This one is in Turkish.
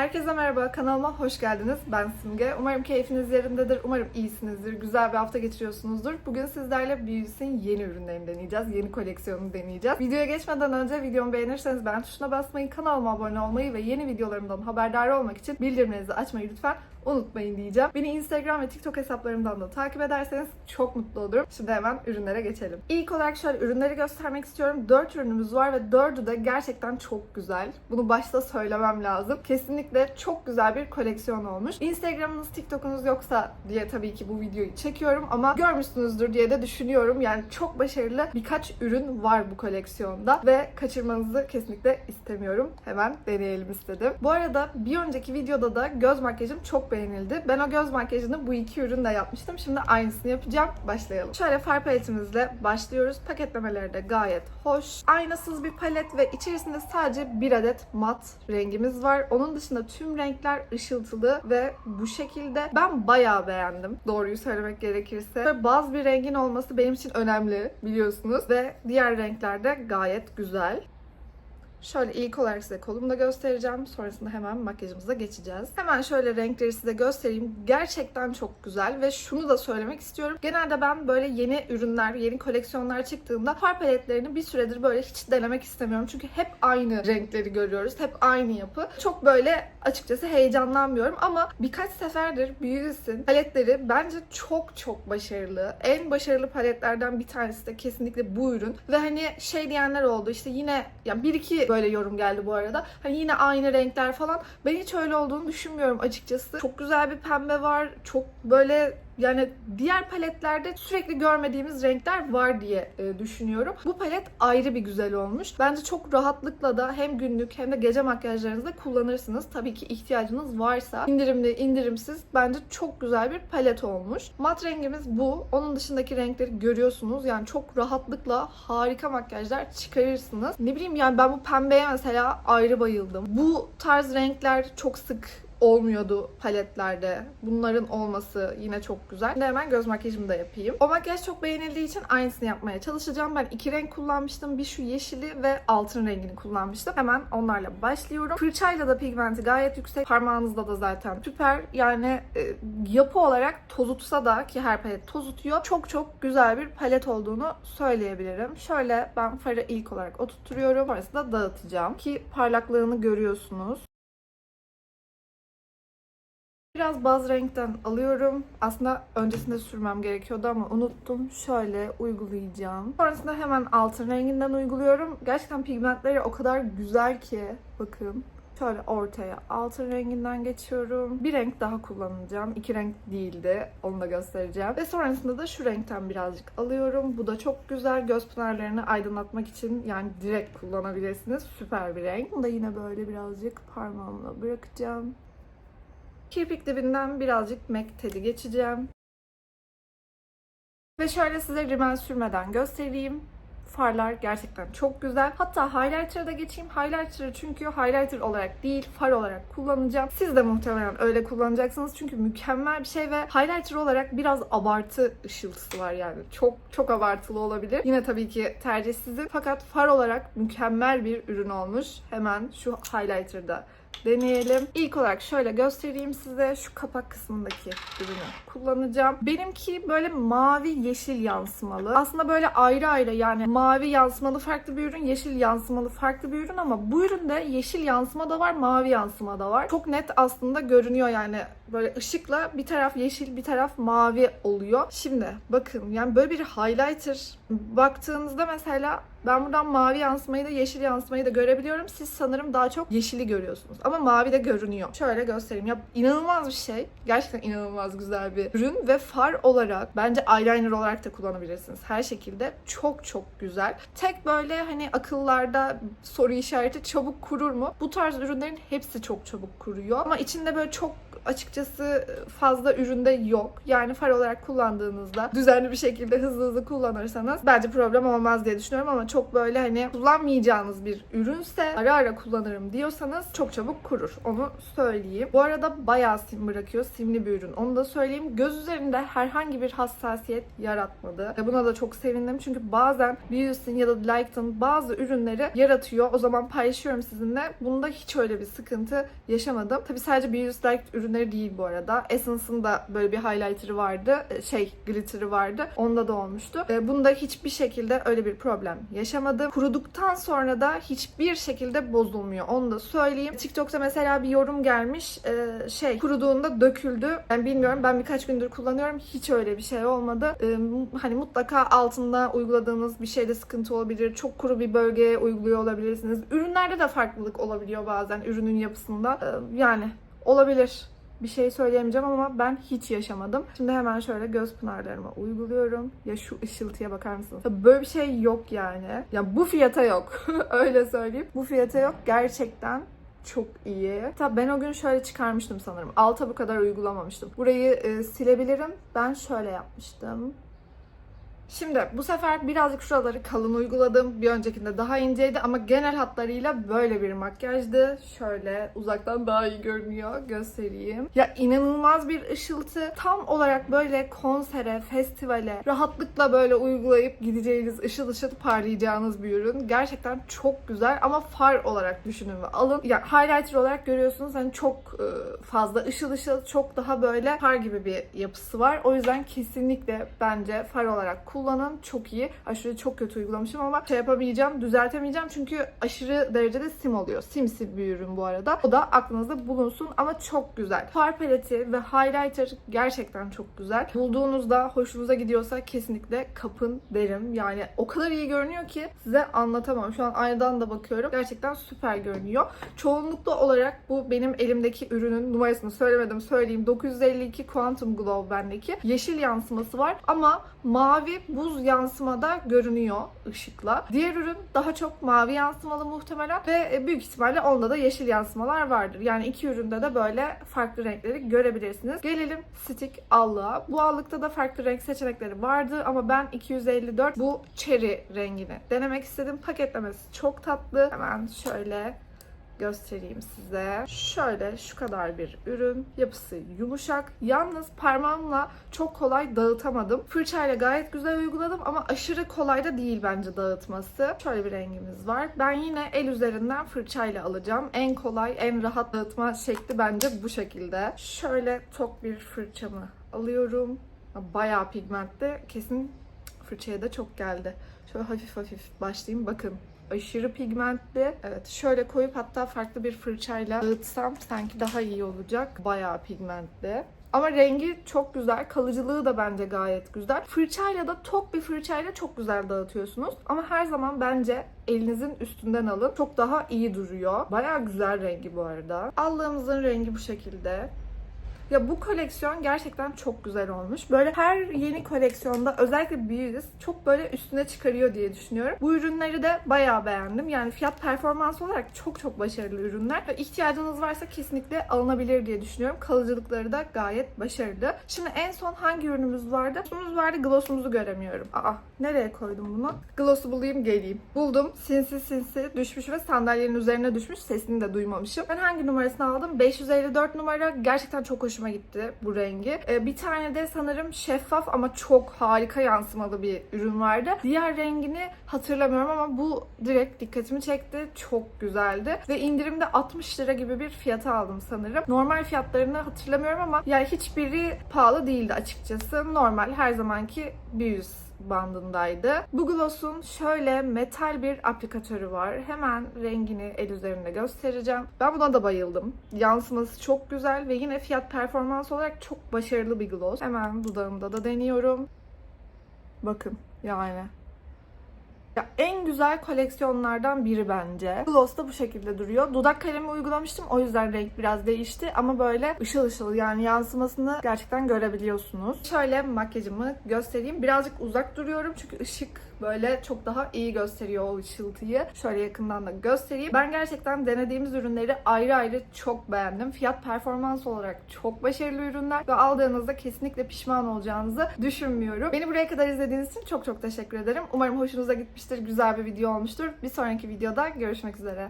Herkese merhaba, kanalıma hoş geldiniz. Ben Simge. Umarım keyfiniz yerindedir, umarım iyisinizdir, güzel bir hafta geçiriyorsunuzdur. Bugün sizlerle Beauty's'in yeni ürünlerini deneyeceğiz, yeni koleksiyonunu deneyeceğiz. Videoya geçmeden önce videomu beğenirseniz beğen tuşuna basmayı, kanalıma abone olmayı ve yeni videolarımdan haberdar olmak için bildirimlerinizi açmayı lütfen unutmayın diyeceğim. Beni Instagram ve TikTok hesaplarımdan da takip ederseniz çok mutlu olurum. Şimdi hemen ürünlere geçelim. İlk olarak şöyle ürünleri göstermek istiyorum. 4 ürünümüz var ve 4'ü de gerçekten çok güzel. Bunu başta söylemem lazım. Kesinlikle çok güzel bir koleksiyon olmuş. Instagram'ınız, TikTok'unuz yoksa diye tabii ki bu videoyu çekiyorum ama görmüşsünüzdür diye de düşünüyorum. Yani çok başarılı birkaç ürün var bu koleksiyonda ve kaçırmanızı kesinlikle istemiyorum. Hemen deneyelim istedim. Bu arada bir önceki videoda da göz makyajım çok beğenildi. Ben o göz makyajını bu iki ürünle yapmıştım. Şimdi aynısını yapacağım. Başlayalım. Şöyle far paletimizle başlıyoruz. Paketlemeleri de gayet hoş. Aynasız bir palet ve içerisinde sadece bir adet mat rengimiz var. Onun dışında tüm renkler ışıltılı ve bu şekilde ben bayağı beğendim. Doğruyu söylemek gerekirse. Ve baz bir rengin olması benim için önemli biliyorsunuz. Ve diğer renkler de gayet güzel. Şöyle ilk olarak size kolumu da göstereceğim. Sonrasında hemen makyajımıza geçeceğiz. Hemen şöyle renkleri size göstereyim. Gerçekten çok güzel ve şunu da söylemek istiyorum. Genelde ben böyle yeni ürünler, yeni koleksiyonlar çıktığında far paletlerini bir süredir böyle hiç denemek istemiyorum. Çünkü hep aynı renkleri görüyoruz. Hep aynı yapı. Çok böyle açıkçası heyecanlanmıyorum ama birkaç seferdir Beauty's'in paletleri bence çok çok başarılı. En başarılı paletlerden bir tanesi de kesinlikle bu ürün. Ve hani şey diyenler oldu işte yine ya bir iki böyle yorum geldi bu arada. Hani yine aynı renkler falan. Ben hiç öyle olduğunu düşünmüyorum açıkçası. Çok güzel bir pembe var. Çok böyle yani diğer paletlerde sürekli görmediğimiz renkler var diye e, düşünüyorum. Bu palet ayrı bir güzel olmuş. Bence çok rahatlıkla da hem günlük hem de gece makyajlarınızda kullanırsınız. Tabii ki ihtiyacınız varsa indirimli, indirimsiz bence çok güzel bir palet olmuş. Mat rengimiz bu. Onun dışındaki renkleri görüyorsunuz. Yani çok rahatlıkla harika makyajlar çıkarırsınız. Ne bileyim yani ben bu pembeye mesela ayrı bayıldım. Bu tarz renkler çok sık olmuyordu paletlerde. Bunların olması yine çok güzel. Şimdi hemen göz makyajımı da yapayım. O makyaj çok beğenildiği için aynısını yapmaya çalışacağım. Ben iki renk kullanmıştım. Bir şu yeşili ve altın rengini kullanmıştım. Hemen onlarla başlıyorum. Fırçayla da pigmenti gayet yüksek. Parmağınızda da zaten süper. Yani e, yapı olarak tozutsa da ki her palet tozutuyor. Çok çok güzel bir palet olduğunu söyleyebilirim. Şöyle ben farı ilk olarak oturtuyorum. Sonrasında dağıtacağım. Ki parlaklığını görüyorsunuz. Biraz baz renkten alıyorum. Aslında öncesinde sürmem gerekiyordu ama unuttum. Şöyle uygulayacağım. Sonrasında hemen altın renginden uyguluyorum. Gerçekten pigmentleri o kadar güzel ki. Bakın. Şöyle ortaya altın renginden geçiyorum. Bir renk daha kullanacağım. İki renk değildi. Onu da göstereceğim. Ve sonrasında da şu renkten birazcık alıyorum. Bu da çok güzel. Göz pınarlarını aydınlatmak için yani direkt kullanabilirsiniz. Süper bir renk. Bunu da yine böyle birazcık parmağımla bırakacağım. Kirpik dibinden birazcık MAC teli geçeceğim. Ve şöyle size rimel sürmeden göstereyim. Farlar gerçekten çok güzel. Hatta highlighter'a da geçeyim. Highlighter'ı çünkü highlighter olarak değil, far olarak kullanacağım. Siz de muhtemelen öyle kullanacaksınız. Çünkü mükemmel bir şey ve highlighter olarak biraz abartı ışıltısı var yani. Çok çok abartılı olabilir. Yine tabii ki tercih sizin. Fakat far olarak mükemmel bir ürün olmuş. Hemen şu highlighter'da deneyelim. İlk olarak şöyle göstereyim size. Şu kapak kısmındaki ürünü kullanacağım. Benimki böyle mavi yeşil yansımalı. Aslında böyle ayrı ayrı yani mavi yansımalı farklı bir ürün, yeşil yansımalı farklı bir ürün ama bu üründe yeşil yansıma da var, mavi yansıma da var. Çok net aslında görünüyor yani böyle ışıkla bir taraf yeşil bir taraf mavi oluyor. Şimdi bakın yani böyle bir highlighter baktığınızda mesela ben buradan mavi yansımayı da yeşil yansımayı da görebiliyorum. Siz sanırım daha çok yeşili görüyorsunuz. Ama mavi de görünüyor. Şöyle göstereyim. Ya inanılmaz bir şey. Gerçekten inanılmaz güzel bir ürün ve far olarak bence eyeliner olarak da kullanabilirsiniz. Her şekilde çok çok güzel. Tek böyle hani akıllarda soru işareti çabuk kurur mu? Bu tarz ürünlerin hepsi çok çabuk kuruyor. Ama içinde böyle çok açıkçası fazla üründe yok. Yani far olarak kullandığınızda düzenli bir şekilde hızlı hızlı kullanırsanız bence problem olmaz diye düşünüyorum ama çok böyle hani kullanmayacağınız bir ürünse ara ara kullanırım diyorsanız çok çabuk kurur. Onu söyleyeyim. Bu arada bayağı sim bırakıyor. Simli bir ürün. Onu da söyleyeyim. Göz üzerinde herhangi bir hassasiyet yaratmadı. Buna da çok sevindim. Çünkü bazen Beauty'sin ya da Liked'ın bazı ürünleri yaratıyor. O zaman paylaşıyorum sizinle. Bunda hiç öyle bir sıkıntı yaşamadım. Tabii sadece Beauty Liked ürünleri değil bu arada. Essence'ın da böyle bir highlighter'ı vardı. Ee, Şey, glitter'ı vardı. Onda da olmuştu. Ee, Bunda hiçbir şekilde öyle bir problem yaşamadım. Kuruduktan sonra da hiçbir şekilde bozulmuyor. Onu da söyleyeyim. TikTok'ta mesela bir yorum gelmiş. Ee, şey, kuruduğunda döküldü. Ben bilmiyorum. Ben birkaç gündür kullanıyorum. Hiç öyle bir şey olmadı. Hani mutlaka altında uyguladığınız bir şeyde sıkıntı olabilir. Çok kuru bir bölgeye uyguluyor olabilirsiniz. Ürünlerde de farklılık olabiliyor bazen ürünün yapısında. Yani olabilir. Bir şey söyleyemeyeceğim ama ben hiç yaşamadım. Şimdi hemen şöyle göz pınarlarıma uyguluyorum. Ya şu ışıltıya bakar mısınız? Ya böyle bir şey yok yani. Ya bu fiyata yok. Öyle söyleyeyim. Bu fiyata yok. Gerçekten çok iyi. Tabii ben o gün şöyle çıkarmıştım sanırım. Alta bu kadar uygulamamıştım. Burayı e, silebilirim. Ben şöyle yapmıştım. Şimdi bu sefer birazcık şuraları kalın uyguladım. Bir öncekinde daha inceydi ama genel hatlarıyla böyle bir makyajdı. Şöyle uzaktan daha iyi görünüyor. Göstereyim. Ya inanılmaz bir ışıltı. Tam olarak böyle konsere, festivale rahatlıkla böyle uygulayıp gideceğiniz ışıl ışıl parlayacağınız bir ürün. Gerçekten çok güzel ama far olarak düşünün ve alın. Ya highlighter olarak görüyorsunuz hani çok e, fazla ışıl ışıl, çok daha böyle far gibi bir yapısı var. O yüzden kesinlikle bence far olarak kullanın. Çok iyi. Aşırı çok kötü uygulamışım ama şey yapamayacağım, düzeltemeyeceğim çünkü aşırı derecede sim oluyor. Simsi bir ürün bu arada. O da aklınızda bulunsun ama çok güzel. Far paleti ve highlighter gerçekten çok güzel. Bulduğunuzda hoşunuza gidiyorsa kesinlikle kapın derim. Yani o kadar iyi görünüyor ki size anlatamam. Şu an aynadan da bakıyorum. Gerçekten süper görünüyor. Çoğunlukla olarak bu benim elimdeki ürünün numarasını söylemedim söyleyeyim. 952 Quantum Glow bendeki. Yeşil yansıması var ama mavi buz yansımada görünüyor ışıkla. Diğer ürün daha çok mavi yansımalı muhtemelen ve büyük ihtimalle onda da yeşil yansımalar vardır. Yani iki üründe de böyle farklı renkleri görebilirsiniz. Gelelim stick allığa. Bu allıkta da farklı renk seçenekleri vardı ama ben 254 bu cherry rengini denemek istedim. Paketlemesi çok tatlı. Hemen şöyle göstereyim size. Şöyle şu kadar bir ürün. Yapısı yumuşak. Yalnız parmağımla çok kolay dağıtamadım. Fırçayla gayet güzel uyguladım ama aşırı kolay da değil bence dağıtması. Şöyle bir rengimiz var. Ben yine el üzerinden fırçayla alacağım. En kolay, en rahat dağıtma şekli bence bu şekilde. Şöyle tok bir fırçamı alıyorum. Bayağı pigmentli. Kesin fırçaya da çok geldi. Şöyle hafif hafif başlayayım. Bakın aşırı pigmentli. Evet şöyle koyup hatta farklı bir fırçayla dağıtsam sanki daha iyi olacak. Bayağı pigmentli. Ama rengi çok güzel. Kalıcılığı da bence gayet güzel. Fırçayla da tok bir fırçayla çok güzel dağıtıyorsunuz. Ama her zaman bence elinizin üstünden alın. Çok daha iyi duruyor. Bayağı güzel rengi bu arada. Allığımızın rengi bu şekilde. Ya bu koleksiyon gerçekten çok güzel olmuş. Böyle her yeni koleksiyonda özellikle Beauty's çok böyle üstüne çıkarıyor diye düşünüyorum. Bu ürünleri de bayağı beğendim. Yani fiyat performans olarak çok çok başarılı ürünler. İhtiyacınız varsa kesinlikle alınabilir diye düşünüyorum. Kalıcılıkları da gayet başarılı. Şimdi en son hangi ürünümüz vardı? Glossumuz vardı. Glossumuzu göremiyorum. Aa nereye koydum bunu? Gloss'u bulayım geleyim. Buldum. Sinsi sinsi düşmüş ve sandalyenin üzerine düşmüş. Sesini de duymamışım. Ben hangi numarasını aldım? 554 numara. Gerçekten çok hoşuma gitti bu rengi. Ee, bir tane de sanırım şeffaf ama çok harika yansımalı bir ürün vardı. Diğer rengini hatırlamıyorum ama bu direkt dikkatimi çekti. Çok güzeldi. Ve indirimde 60 lira gibi bir fiyata aldım sanırım. Normal fiyatlarını hatırlamıyorum ama yani hiçbiri pahalı değildi açıkçası. Normal her zamanki bir yüz bandındaydı. Bu gloss'un şöyle metal bir aplikatörü var. Hemen rengini el üzerinde göstereceğim. Ben buna da bayıldım. Yansıması çok güzel ve yine fiyat performans olarak çok başarılı bir gloss. Hemen dudağımda da deniyorum. Bakın yani. Ya en güzel koleksiyonlardan biri bence. Gloss da bu şekilde duruyor. Dudak kalemi uygulamıştım. O yüzden renk biraz değişti. Ama böyle ışıl ışıl yani yansımasını gerçekten görebiliyorsunuz. Şöyle makyajımı göstereyim. Birazcık uzak duruyorum çünkü ışık böyle çok daha iyi gösteriyor o ışıltıyı. Şöyle yakından da göstereyim. Ben gerçekten denediğimiz ürünleri ayrı ayrı çok beğendim. Fiyat performans olarak çok başarılı ürünler ve aldığınızda kesinlikle pişman olacağınızı düşünmüyorum. Beni buraya kadar izlediğiniz için çok çok teşekkür ederim. Umarım hoşunuza gitmiştir. Güzel bir video olmuştur. Bir sonraki videoda görüşmek üzere.